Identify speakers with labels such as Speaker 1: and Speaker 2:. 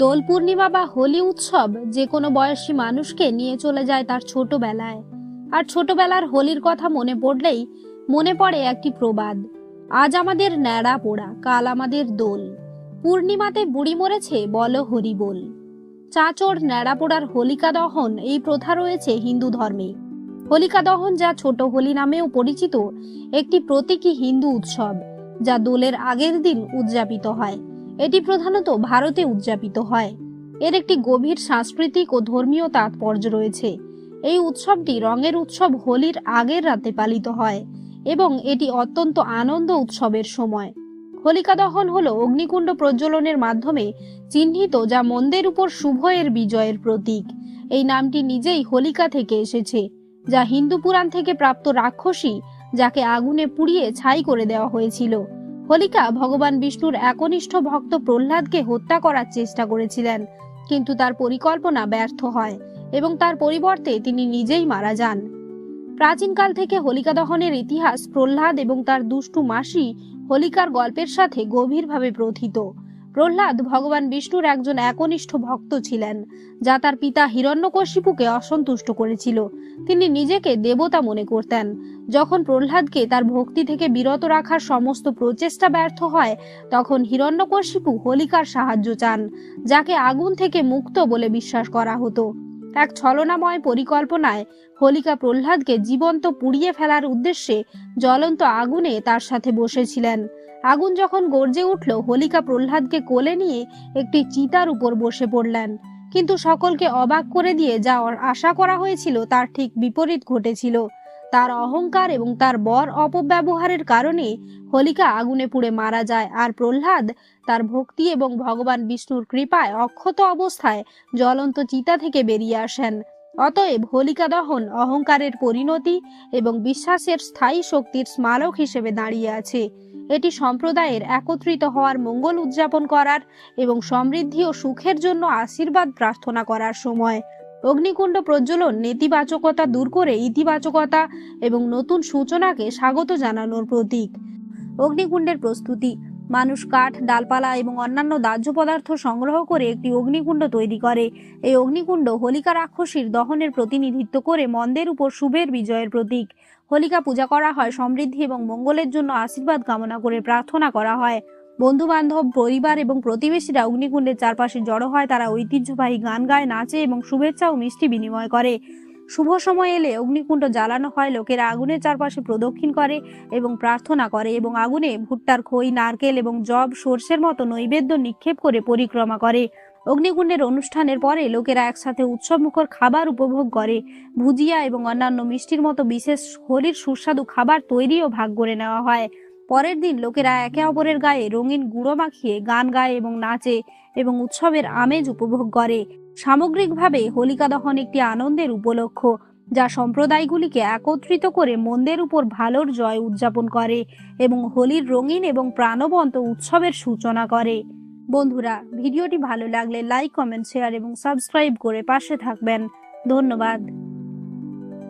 Speaker 1: দোল পূর্ণিমা বা হোলি উৎসব যে কোনো বয়সী মানুষকে নিয়ে চলে যায় তার ছোটবেলায়। আর ছোটবেলার হোলির কথা মনে পড়লেই মনে পড়ে একটি প্রবাদ। আজ আমাদের ন্যাড়া পোড়া, কাল আমাদের দোল। পূর্ণিমাতে বুড়ি মরেছে, বলো হরি বল। চাঁচড় ন্যাড়া পোড়ার হোলিকা দহন, এই প্রথা রয়েছে হিন্দু ধর্মে। হোলিকা দহন যা ছোট হোলি নামেও পরিচিত, একটি প্রতীকী হিন্দু উৎসব, যা দোলের আগের দিন উদযাপিত হয়। এটি প্রধানত ভারতে উদযাপিত হয়। এর একটি গভীর সাংস্কৃতিক ও ধর্মীয় তাৎপর্য রয়েছে। এই উৎসবটি রঙের উৎসব হোলির আগের রাতে পালিত হয় এবং এটি অত্যন্ত আনন্দ উৎসবের সময়। হোলিকা দহন হল অগ্নিকুণ্ড প্রজ্বলনের মাধ্যমে চিহ্নিত, যা মন্দের উপর শুভ এর বিজয়ের প্রতীক। এই নামটি নিজেই হোলিকা থেকে এসেছে, যা হিন্দু পুরাণ থেকে প্রাপ্ত রাক্ষসী, যাকে আগুনে পুড়িয়ে ছাই করে দেওয়া হয়েছিল। হোলিকা ভগবান বিষ্ণুর একনিষ্ঠ ভক্ত প্রহ্লাদকে হত্যা করার চেষ্টা করেছিলেন। কিন্তু তার পরিকল্পনা ব্যর্থ হয় এবং তার পরিবর্তে তিনি নিজেই মারা যান। প্রাচীনকাল থেকে হোলিকা দহনের ইতিহাস প্রহ্লাদ এবং তার দুষ্টু মাসি হোলিকার গল্পের সাথে গভীরভাবে প্রথিত। প্রহ্লাদ, ভগবান বিষ্ণুর একজন একনিষ্ঠ ভক্ত ছিলেন, যা তার পিতা হিরণ্যকশিপুকে অসন্তুষ্ট করেছিল। তিনি নিজেকে দেবতা মনে করতেন। যখন প্রহ্লাদকে তার ভক্তি থেকে বিরত রাখার সমস্ত প্রচেষ্টা ব্যর্থ হয়, তখন হিরণ্যকশিপু হোলিকার সাহায্য চান, যাকে আগুন থেকে মুক্ত বলে বিশ্বাস করা হতো। এক ছলনাময় পরিকল্পনায় হোলিকা প্রহ্লাদকে জীবন্ত পুড়িয়ে ফেলার উদ্দেশ্যে জ্বলন্ত আগুনে তার সাথে বসেছিলেন। আগুন যখন গর্জে উঠল, হোলিকা প্রহ্লাদকে কোলে নিয়ে একটি চিতার উপর বসে পড়লেন। কিন্তু সকলকে অবাক করে দিয়ে যা আশা করা হয়েছিল তার ঠিক বিপরীত ঘটেছিল। তার অহংকার এবং তার বর অপব্যবহারের কারণে হোলিকা আগুনে পুড়ে মারা যায় আর প্রহ্লাদ তার ভক্তি এবং ভগবান বিষ্ণুর কৃপায় অক্ষত অবস্থায় জ্বলন্ত চিতা থেকে বেরিয়ে আসেন। অতএব হোলিকা দহন অহংকারের পরিণতি এবং বিশ্বাসের স্থায়ী শক্তির স্মারক হিসেবে দাঁড়িয়ে আছে। এটি সম্প্রদায়ের একত্রিত হওয়ার মঙ্গল উদযাপন করার এবং সমৃদ্ধি ও সুখের জন্য আশীর্বাদ প্রার্থনা করার সময়। অগ্নিকুণ্ড প্রজ্বলন নেতিবাচকতা দূর করে ইতিবাচকতা এবং নতুন সূচনাকে স্বাগত জানানোর প্রতীক। অগ্নিকুণ্ডের প্রস্তুতি মানুষ কাঠ, ডালপালা এবং অন্যান্য দাহ্য পদার্থ সংগ্রহ করে একটি অগ্নিকুণ্ড তৈরি করে। এই অগ্নিকুণ্ড হোলিকা রাক্ষসীর দহনের প্রতিনিধিত্ব করে মন্দের উপর শুভের বিজয়ের প্রতীক। হোলিকা পূজা করা হয় সমৃদ্ধি এবং মঙ্গলের জন্য আশীর্বাদ কামনা করে প্রার্থনা করা হয়। বন্ধু বান্ধব পরিবার এবং প্রতিবেশীরা অগ্নিকুণ্ডের চারপাশে জড়ো হয়, তারা ঐতিহ্যবাহী গান গায়, নাচে এবং শুভেচ্ছা ও মিষ্টি বিনিময় করে। শুভ সময় এলে অগ্নিকুণ্ড জ্বালানো হয়, লোকেরা আগুনের চারপাশে প্রদক্ষিণ করে এবং প্রার্থনা করে এবং আগুনে ভুট্টার খই, নারকেল এবং জব সর্ষের মতো নৈবেদ্য নিক্ষেপ করে পরিক্রমা করে। অগ্নিকুণ্ডের অনুষ্ঠানের পরে লোকেরা একসাথে উৎসবমুখর খাবার উপভোগ করে। ভুজিয়া এবং অন্যান্য মিষ্টির মতো বিশেষ হোলির সুস্বাদু খাবার তৈরি ও ভাগ করে নেওয়া হয়। পরের দিন লোকেরা একে অপরের গায়ে রঙিন গুঁড়ো মাখিয়ে গান গায় এবং নাচে এবং উৎসবের আমেজ উপভোগ করে। সামগ্রিকভাবে হোলিকা দহন একটি আনন্দের উপলক্ষ, যা সম্প্রদায়গুলিকে একত্রিত করে মন্দের উপর ভালোর জয় উদযাপন করে এবং হোলির রঙিন এবং প্রাণবন্ত উৎসবের সূচনা করে। বন্ধুরা, ভিডিওটি ভালো লাগলে লাইক, কমেন্ট, শেয়ার এবং সাবস্ক্রাইব করে পাশে থাকবেন। ধন্যবাদ।